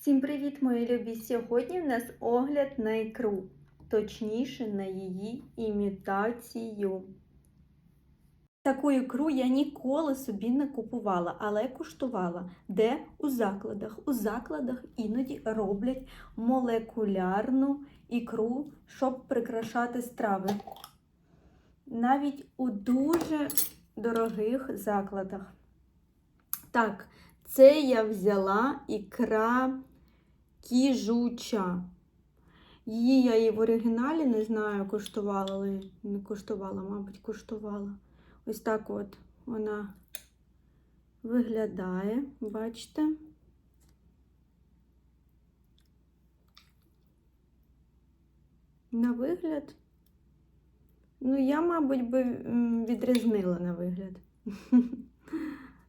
Всім привіт, мої любі! Сьогодні в нас огляд на ікру, точніше на її імітацію. Таку ікру я ніколи собі не купувала, але куштувала. Де у закладах? У закладах іноді роблять молекулярну ікру, щоб прикрашати страви. Навіть у дуже дорогих закладах. Так, це я взяла ікра кіжуча. Її я і в оригіналі не знаю, коштувала, але не коштувала, мабуть, коштувала. Ось так от вона виглядає, бачите? На вигляд. Ну, я, мабуть, би відрізнила на вигляд.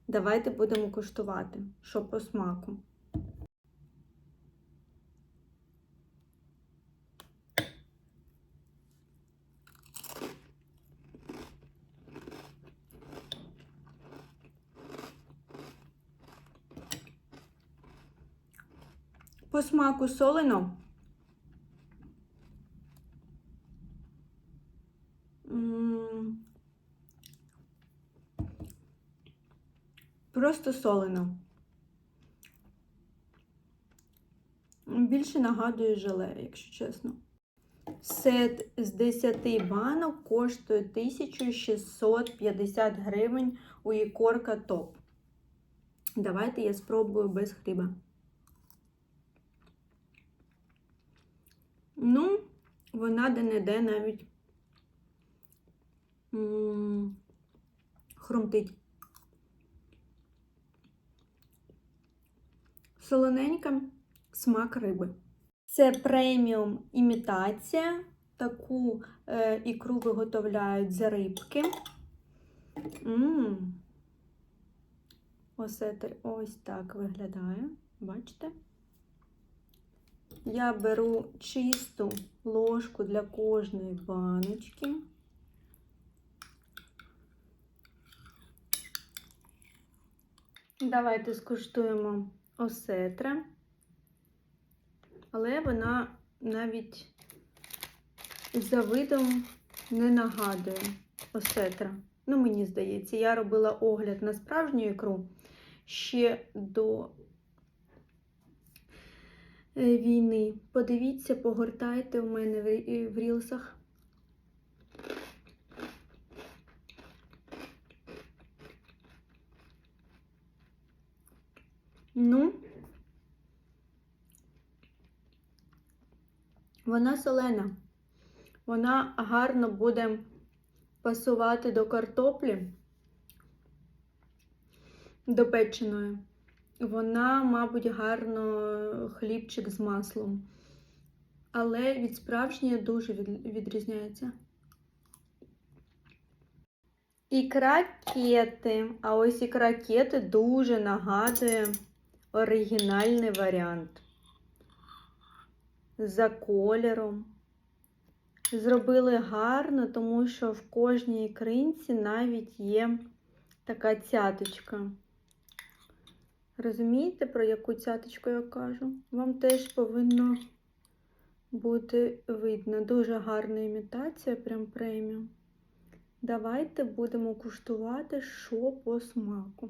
Давайте будемо куштувати, що по смаку. По смаку солено. Просто солено. Більше нагадує желе, якщо чесно. Сет з 10 банок коштує 1650 гривень у Ікорка Топ. Давайте я спробую без хліба. Ну, вона де-не-де навіть м, хрумтить. Солоненька смак риби. Це преміум імітація. Таку е, ікру виготовляють з рибки. М. Осетр ось так виглядає. Бачите? Я беру чисту ложку для кожної баночки. Давайте скуштуємо осетра. Але вона навіть за видом не нагадує осетра. Ну, мені здається, я робила огляд на справжню ікру ще до війни. Подивіться, погортайте у мене в рілсах. Ну, вона солена. Вона гарно буде пасувати до картоплі, до печеної. Вона, мабуть, гарно хлібчик з маслом. Але від справжньої дуже відрізняється. Ікра кети. А ось ікра кети дуже нагадує оригінальний варіант. За кольором. Зробили гарно, тому що в кожній ікринці навіть є така цяточка. Розумієте, про яку цяточку я кажу? Вам теж повинно бути видно. Дуже гарна імітація, прям преміум. Давайте будемо куштувати, що по смаку.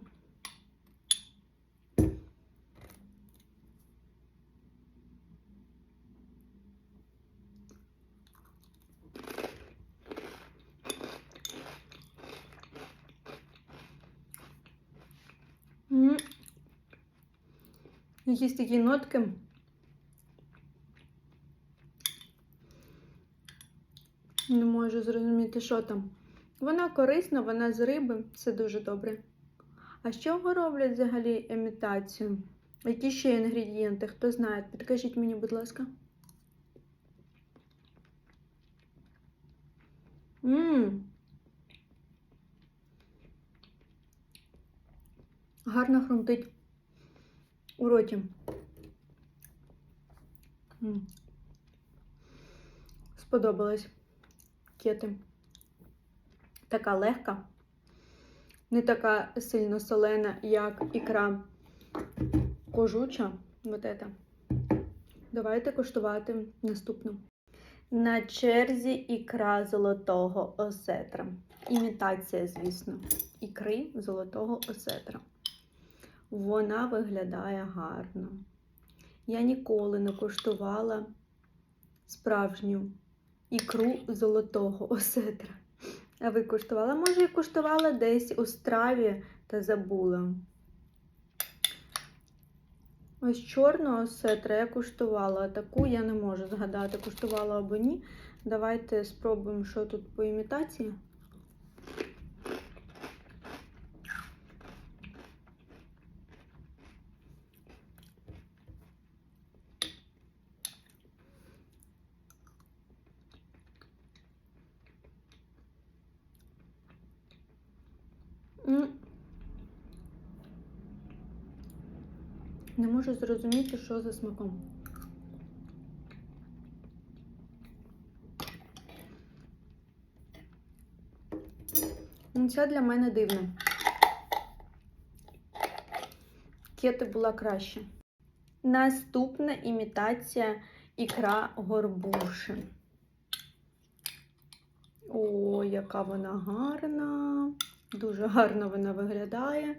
М. Якісь такі нотки. Не можу зрозуміти, що там. Вона корисна, вона з риби, це дуже добре. А з чого роблять взагалі імітацію? Які ще інгредієнти? Хто знає? Підкажіть мені, будь ласка. Ммм. Гарно хрумтить у роті. М. Сподобалось кети. Така легка, не така сильно солена, як ікра кожуча. Вот это. Давайте коштувати наступну. На черзі ікра золотого осетра. Імітація, звісно, ікри золотого осетра. Вона виглядає гарно. Я ніколи не коштувала справжню ікру золотого осетра. А ви куштувала? Може, я куштувала десь у страві та забула. Ось чорного осетра я куштувала, таку я не можу згадати, куштувала або ні. Давайте спробуємо, що тут по імітації. М. Не можу зрозуміти, що за смаком. Це для мене дивно. Кети була краще. Наступна імітація ікра горбуші. О, яка вона гарна! Дуже гарно вона виглядає,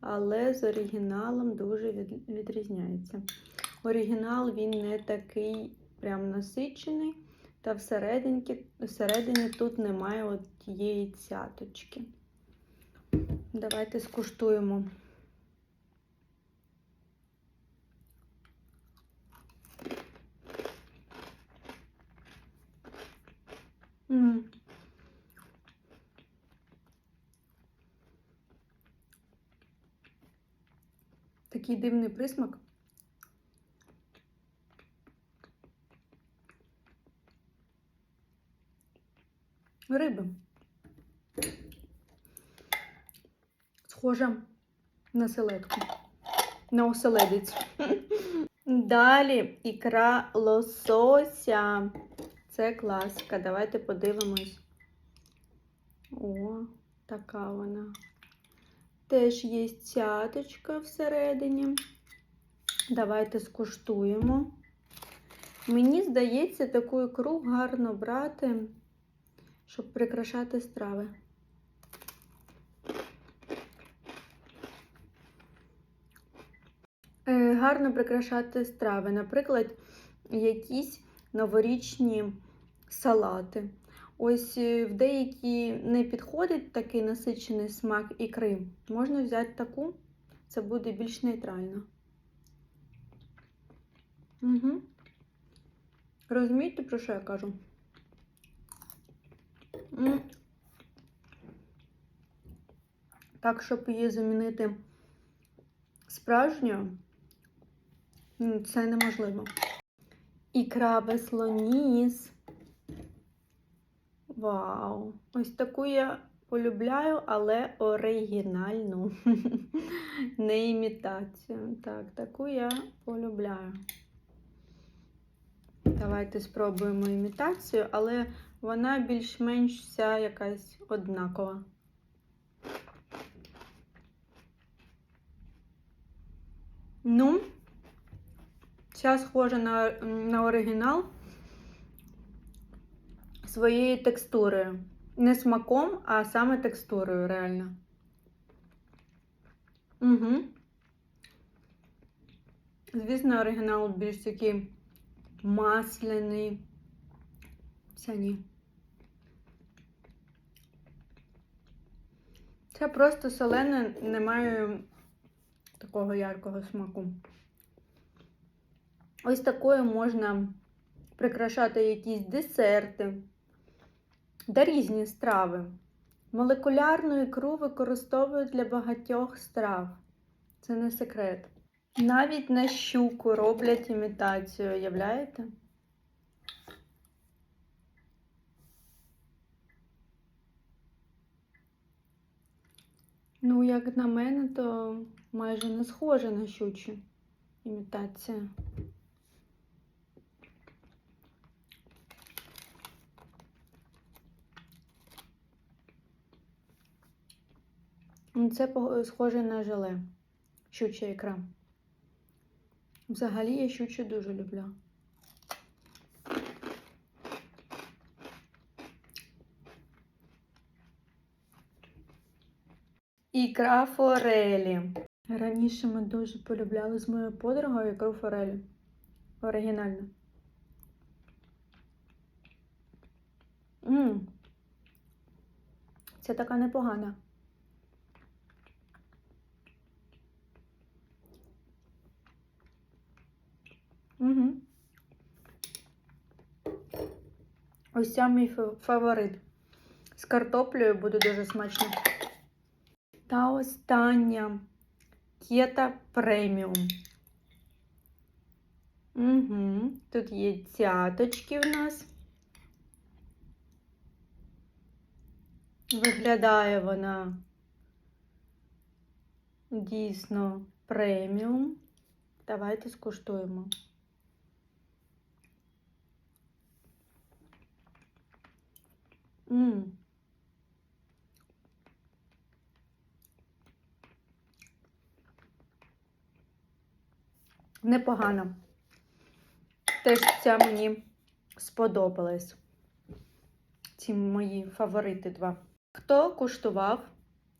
але з оригіналом дуже від- відрізняється. Оригінал він не такий прям насичений, та всередині, тут немає от тієї цяточки. Давайте скуштуємо. М. Такий дивний присмак. Риби. Схожа на селедку. На оселедець. Далі ікра лосося. Це класика. Давайте подивимось. О, така вона. Теж є цяточка всередині. Давайте скуштуємо. Мені здається, таку ікру гарно брати, щоб прикрашати страви. Е, Гарно прикрашати страви. Наприклад, якісь новорічні салати. Ось е, в деякі не підходить такий насичений смак ікри. Можна взяти таку, це буде більш нейтрально. Угу. Розумієте, про що я кажу? Так, щоб її замінити справжньою, це неможливо. Ікра веслоніс. Вау! Ось таку я полюбляю, але оригінальну. Не імітацію. Так, таку я полюбляю. Давайте спробуємо імітацію, але вона більш-менш вся якась однакова. Ну, ця схожа на, на оригінал своєю текстурою. Не смаком, а саме текстурою, реально. Угу. Звісно, оригінал більш такий масляний. Ця ні. Це просто солене, не має такого яркого смаку. Ось такою можна прикрашати якісь десерти та різні страви. Молекулярну ікру використовують для багатьох страв. Це не секрет. Навіть на щуку роблять імітацію, уявляєте? Ну, як на мене, то майже не схоже на щучу імітація. Це схоже на желе. Щуча ікра. Взагалі я щучу дуже люблю. Ікра форелі. Раніше ми дуже полюбляли з моєю подругою ікру форелі. Оригінально. Мм. Це така непогана. Угу. Ось це мій фаворит. З картоплею буде дуже смачно. Та остання кета преміум. Угу. Тут є цяточки в нас. Виглядає вона дійсно преміум. Давайте скуштуємо. М. Непогано. Теж ця мені сподобалась. Ці мої фаворити два. Хто куштував?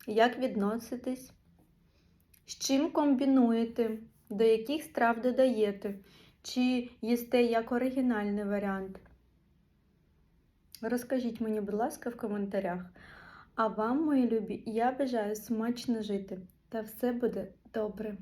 Як відноситесь? З чим комбінуєте? До яких страв додаєте? Чи їсте як оригінальний варіант? Розкажіть мені, будь ласка, в коментарях. А вам, мої любі, я бажаю смачно жити. Та все буде добре.